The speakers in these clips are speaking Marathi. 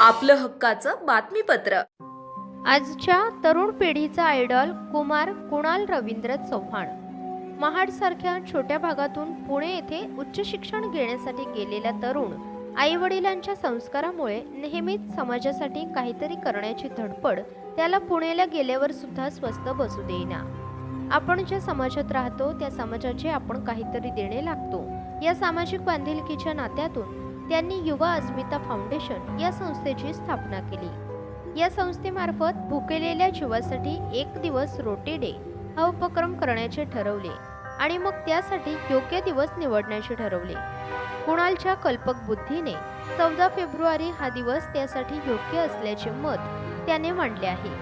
आपलं हक्काचं बातमीपत्र. आजच्या तरुण पिढीचा आयडॉल कुमार कुणाल रवींद्र चव्हाण. महाडसारख्या छोट्या भागातून पुणे येथे उच्च शिक्षण घेण्यासाठी गेलेला तरुण आई वडिलांच्या संस्कारामुळे नेहमीच समाजासाठी काहीतरी करण्याची धडपड त्याला पुण्याला गेल्यावर सुद्धा स्वस्त बसू देईना. आपण ज्या समाजात राहतो त्या समाजाचे आपण काहीतरी देणे लागतो. या सामाजिक बांधिलकीच्या नात्यातून त्यांनी युवा अस्मिता फाउंडेशन या संस्थेची स्थापना केली. या संस्थेमार्फत भुकेलेल्या जीवासाठी एक दिवस रोटी डे हा उपक्रम करण्याचे ठरवले आणि मग त्यासाठी योग्य दिवस निवडण्याचे ठरवले. कुणालच्या कल्पक बुद्धीने चौदा फेब्रुवारी हा दिवस त्यासाठी योग्य असल्याचे मत त्याने मांडले आहे.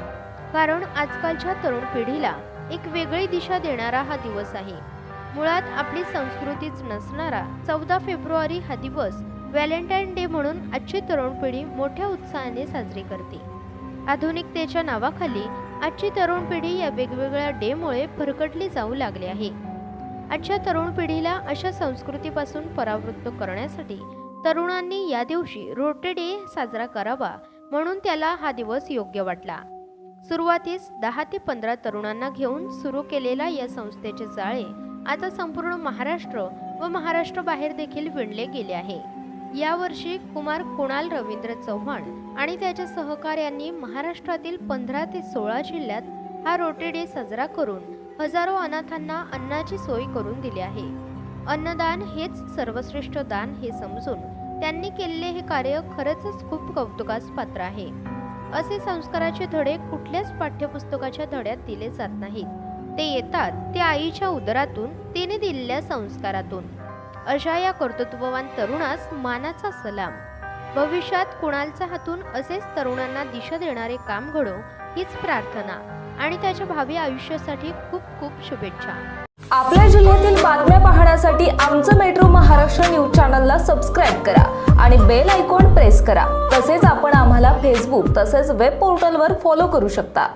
कारण आजकालच्या तरुण पिढीला एक वेगळी दिशा देणारा हा दिवस आहे. मुळात आपली संस्कृतीच नसणारा चौदा फेब्रुवारी हा दिवस व्हॅलेंटाईन डे म्हणून आजची तरुण पिढी मोठ्या उत्साहाने साजरी करते. आधुनिकतेच्या नावाखाली आजची तरुण पिढी या वेगवेगळ्या डेमुळे भरकटली जाऊ लागली आहे. आजच्या तरुण पिढीला अशा संस्कृतीपासून परावृत्त करण्यासाठी तरुणांनी या दिवशी रोटे डे साजरा करावा म्हणून त्याला हा दिवस योग्य वाटला. सुरुवातीस दहा ते पंधरा तरुणांना घेऊन सुरू केलेल्या या संस्थेचे जाळे आता संपूर्ण महाराष्ट्र व महाराष्ट्र बाहेर देखील विणले गेले आहे. यावर्षी कुमार कुणाल रवींद्र चव्हाण आणि त्याच्या सहकार्यांनी महाराष्ट्रातील पंधरा ते सोळा जिल्ह्यात हा रोटे डे साजरा करून हजारो अनाथांना अन्नाची सोय करून दिली आहे. अन्नदान हेच सर्वश्रेष्ठ दान हे समजून त्यांनी केलेले हे कार्य खरंच खूप कौतुकास पात्र आहे. असे संस्काराचे धडे कुठल्याच पाठ्यपुस्तकाच्या धड्यात दिले जात नाहीत. ते येतात ते आईच्या उदरातून तिने दिलेल्या संस्कारातून. अशा या कर्तृत्ववान तरुणास मानाचा सलाम. भविष्यात कुणालच्या हातून असेच तरुणांना दिशा देणारे काम घडो हीच प्रार्थना. आणि त्याच्या भावी आयुष्यासाठी खूप खूप शुभेच्छा. आपल्या जिल्ह्यातील बातम्या पाहण्यासाठी आमचं मेट्रो महाराष्ट्र न्यूज चॅनलला सबस्क्राईब करा आणि बेल आयकॉन प्रेस करा. तसेच आपण आम्हाला फेसबुक तसेच वेब पोर्टलवर फॉलो करू शकता.